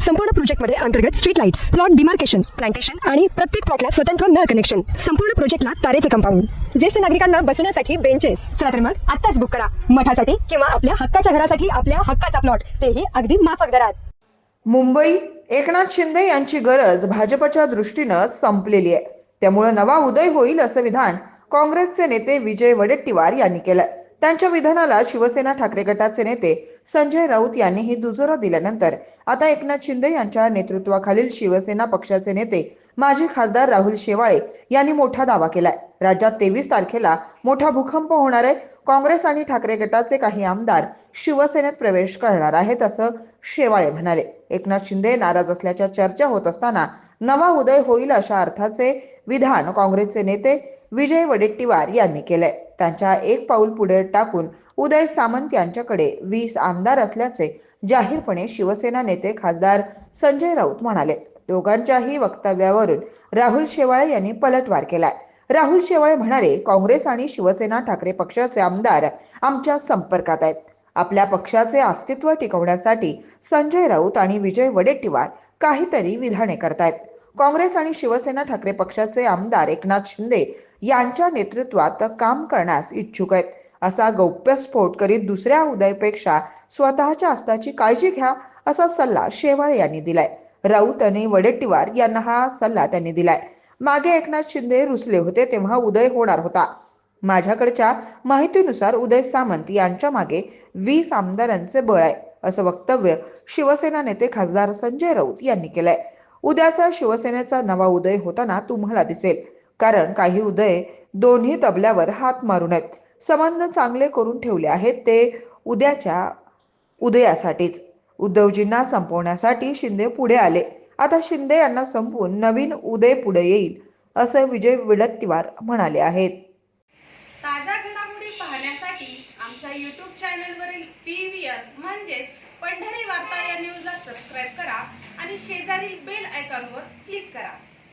संपूर्ण प्रोजेक्टमध्ये अंतर्गत street lights plot demarcation plantation आणि प्रत्येक प्लॉटला स्वतंत्र नळ कनेक्शन संपूर्ण प्रोजेक्टला तारेचे कंपाऊंड ज्येष्ठ नागरिकांना बसण्यासाठी बेंचेस चला तर मग आताच बुक करा. मठासाठी किंवा आपल्या हक्काच्या घरासाठी आपल्या हक्काचा प्लॉट तेही अगदी माफक दरात. मुंबई एकनाथ शिंदे यांची गरज भाजपच्या दृष्टीनं संपलेली आहे. त्यामुळे नवा उदय होईल असं विधान काँग्रेसचे नेते विजय वडेट्टीवार यांनी केलं त्यांच्या विधानाला शिवसेना ठाकरे गटाचे नेते संजय राऊत यांनीही दुजोरा दिल्यानंतर आता एकनाथ शिंदे यांच्या नेतृत्वाखालील शिवसेना पक्षाचे नेते माजी खासदार राहुल शेवाळे यांनी मोठा दावा केलाय. राज्यात तेवीस तारखेला मोठा भूकंप होणार आहे. काँग्रेस आणि ठाकरे गटाचे काही आमदार शिवसेनेत प्रवेश करणार आहेत असं शेवाळे म्हणाले. एकनाथ शिंदे नाराज असल्याच्या चर्चा होत असताना नवा उदय होईल अशा अर्थाचे विधान काँग्रेसचे नेते विजय वडेट्टीवार यांनी केलंय. त्यांच्या एक पाऊल पुढे टाकून उदय सामंत यांच्याकडे वीस आमदार असल्याचे जाहीरपणे शिवसेना नेते खासदार संजय राऊत म्हणाले. दोघांच्याही वक्तव्यावरून राहुल शेवाळे यांनी पलटवार केलाय. राहुल शेवाळे म्हणाले काँग्रेस आणि शिवसेना ठाकरे पक्षाचे आमदार आमच्या संपर्कात आहेत. आपल्या पक्षाचे अस्तित्व टिकवण्यासाठी संजय राऊत आणि विजय वडेट्टीवार काहीतरी विधाने करतायत. काँग्रेस आणि शिवसेना ठाकरे पक्षाचे आमदार एकनाथ शिंदे यांच्या नेतृत्वात काम करण्यास इच्छुक आहेत. असा गौप्यस्फोट करीत दुसऱ्या उदयपेक्षा स्वतःच्या अस्ताची काळजी घ्या असा सल्ला शेवाळे यांनी दिलाय. राऊत आणि वडेट्टीवार यांना हा सल्ला त्यांनी दिलाय. मागे एकनाथ शिंदे रुसले होते तेव्हा उदय होणार होता. माझ्याकडच्या माहितीनुसार उदय सामंत यांच्या मागे वीस आमदारांचे बळ आहे असं वक्तव्य शिवसेना नेते खासदार संजय राऊत यांनी केलंय. उद्याचा शिवसेनेचा नवा उदय होताना तुम्हाला दिसेल. कारण काही उदय दोन्ही तबल्यावर हात मारून आहेत. संबंध चांगले करून ठेवले आहेत ते उद्याच्या उदयासाठीच. उद्धवजींना संपवण्यासाठी शिंदे पुढे आले. आता शिंदे यांना संपवून नवीन उदय पुढे येईल असं विजय विडत्तीवार म्हणाले आहेत. ताज्या घडामोडी पाहण्यासाठी आमच्या यूट्यूब चॅनलवरील पी व्ही आर म्हणजेच पंढरी वार्ता या न्यूजला सबस्क्राईब करा आणि शेजारील बेल आयकॉनवर क्लिक करा.